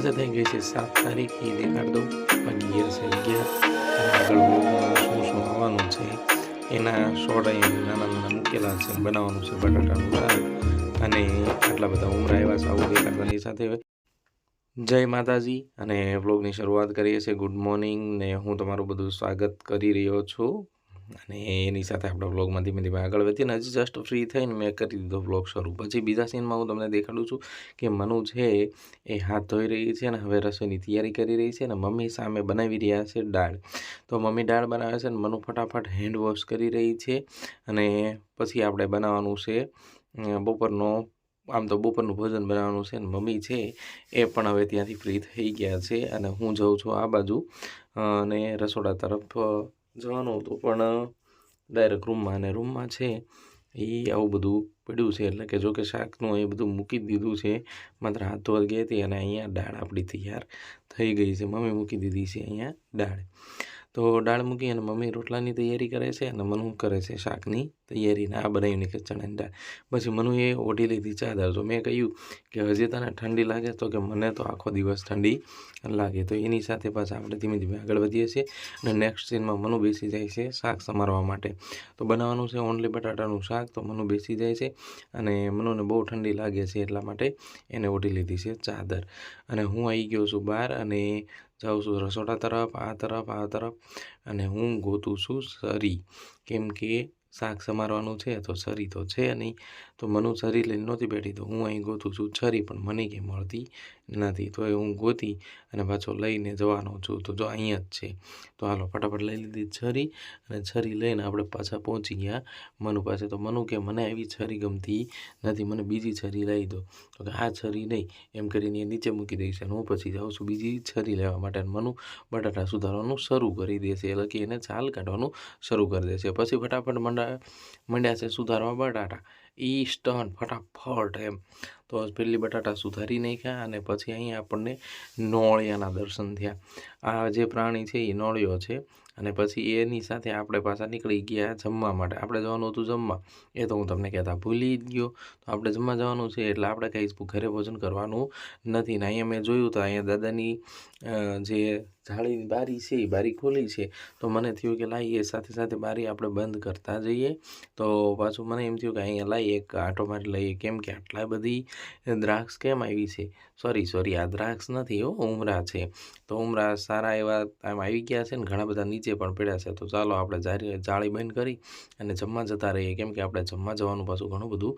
આજે થઈ ગઈ છે સાત તારીખ એ દેખાડ દઉં અગિયાર છે અગિયાર શું શું આવવાનું છે, એના શોર્ટ અહીં નાના નાના મૂકેલા છે, બનાવવાનું છે બટાટાનું શાક અને આટલા બધા ઉમરા છે, આવું દેખાડવાની સાથે જય માતાજી અને વ્લોગની શરૂઆત કરીએ છીએ. ગુડ મોર્નિંગ ને હું તમારું બધું સ્વાગત કરી રહ્યો છું. અને એની સાથે આપણે વ્લોગમાં ધીમે ધીમે આગળ વધીએ અને હજી જસ્ટ ફ્રી થઈને મેં કરી દીધો વ્લોગ શરૂ. પછી બીજા સીનમાં હું તમને દેખાડું છું કે મનુ છે એ હાથ ધોઈ રહી છે અને હવે રસોઈની તૈયારી કરી રહી છે અને મમ્મી સામે બનાવી રહ્યા છે દાળ. તો મમ્મી દાળ બનાવે છે અને મનુ ફટાફટ હેન્ડ વોશ કરી રહી છે અને પછી આપણે બનાવવાનું છે બપોરનો, આમ તો બપોરનું ભોજન બનાવવાનું છે ને મમ્મી છે એ પણ હવે ત્યાંથી ફ્રી થઈ ગયા છે અને હું જાઉં છું આ બાજુ અને રસોડા તરફ જવાનું હતું પણ ડાયરેક્ટ રૂમમાં અને રૂમમાં છે, એ આવું બધું પડ્યું છે. એટલે કે જો કે શાકનું એ બધું મૂકી દીધું છે. માત્ર હાથ ધોવા ગઈ હતી અને અહીંયા દાળ આપણી તૈયાર થઈ ગઈ છે. મમ્મી મૂકી દીધી છે અહીંયા દાળ. તો દાળ મૂકી અને મમ્મી રોટલાની તૈયારી કરે છે અને મનુ કરે છે શાકની તૈયારીને આ બનાવીને કે ચણાની દાળ. પછી મનુએ ઓઢી લીધી ચાદર તો મેં કહ્યું કે હજી તને ઠંડી લાગે તો કે મને તો આખો દિવસ ઠંડી લાગે. તો એની સાથે પાછા આપણે ધીમે ધીમે આગળ વધીએ છીએ અને નેક્સ્ટ સીનમાં મનુ બેસી જાય છે શાક સમારવા માટે. તો બનાવવાનું છે ઓનલી બટાટાનું શાક. તો મનુ બેસી જાય છે અને મનુને બહુ ઠંડી લાગે છે એટલા માટે એને ઓઢી લીધી છે ચાદર અને હું આવી ગયો છું બહાર અને જાઉં છું. રસોડા તરફ, આ તરફ આ તરફ અને હું ગોતું છું સરી કેમ કે શાક સમારવાનું છે, તો છરી તો છે નહીં. તો મનુ છરી લઈને નહોતી બેઠી, તો હું અહીં ગોતું છું છરી, પણ મને કંઈ મળતી નથી. તો એ હું ગોતી અને પાછો લઈને જવાનો છું. તો જો અહીંયા જ છે. તો હાલો, ફટાફટ લઈ લીધી છરી અને છરી લઈને આપણે પાછા પહોંચી ગયા. મનુ પાસે તો મનુ કે મને એવી છરી ગમતી નથી, મને બીજી છરી લઈ દો. તો કે આ છરી નહીં, એમ કરીને એ નીચે મૂકી દઈશ અને હું પછી જાઉં છું બીજી છરી લેવા માટે. અને મનુ બટાટા સુધારવાનું શરૂ કરી દેશે. એટલે કે એને છાલ કાઢવાનું શરૂ કરી દેશે. પછી ફટાફટ મંડા મંડ્યા છે સુધારવા બટાટા એ સ્ટન ફટાફટ એમ. તો પેલી બટાટા સુધારી નાખ્યા અને પછી અહીંયા આપણને નોળિયાના દર્શન થયા. આ જે પ્રાણી છે એ નોળિયો છે અને પછી એની સાથે આપણે પાછા નીકળી ગયા જમવા માટે. આપણે જવાનું હતું જમવા. એ તો હું તમને કહેતા ભૂલી જ ગયો. તો આપણે જમવા જવાનું છે એટલે આપણે કંઈ ઘરે ભોજન કરવાનું નથી. ને અહીંયા મેં જોયું તો અહીંયા દાદાની જે જાળીની બારી છે, એ બારી ખોલી છે. તો મને થયું કે લાઈ, એ સાથે સાથે બારી આપણે બંધ કરતા જઈએ. તો પાછું મને એમ થયું કે અહીંયા લાઈ, એક આંટો મારી લઈએ. કેમ કે આટલા બધી દ્રાક્ષ કેમ આવી છે? સોરી સોરી આ દ્રાક્ષ નથી હો, ઉમરા છે. તો ઉમરા સારા એવા આમ આવી ગયા છે ને, ઘણા બધા નીચે પણ પડ્યા છે. તો ચાલો આપણે જારી, જાળી બંધ કરી અને જમવા જતા રહીએ. કેમ કે આપણે જમવા જવાનું પાછું ઘણું બધું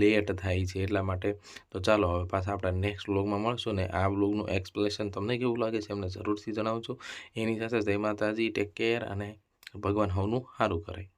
લેટ થાય છે એટલા માટે. તો ચાલો હવે પાછા આપણે નેક્સ્ટ બ્લોગમાં મળશું ને આ બ્લોગનું એક્સપ્લેનેશન તમને કેવું લાગે છે એમને જરૂરથી જણાવજો. એની સાથે જય માતાજી ટેક કેર અને ભગવાન હવનું સારું કરે.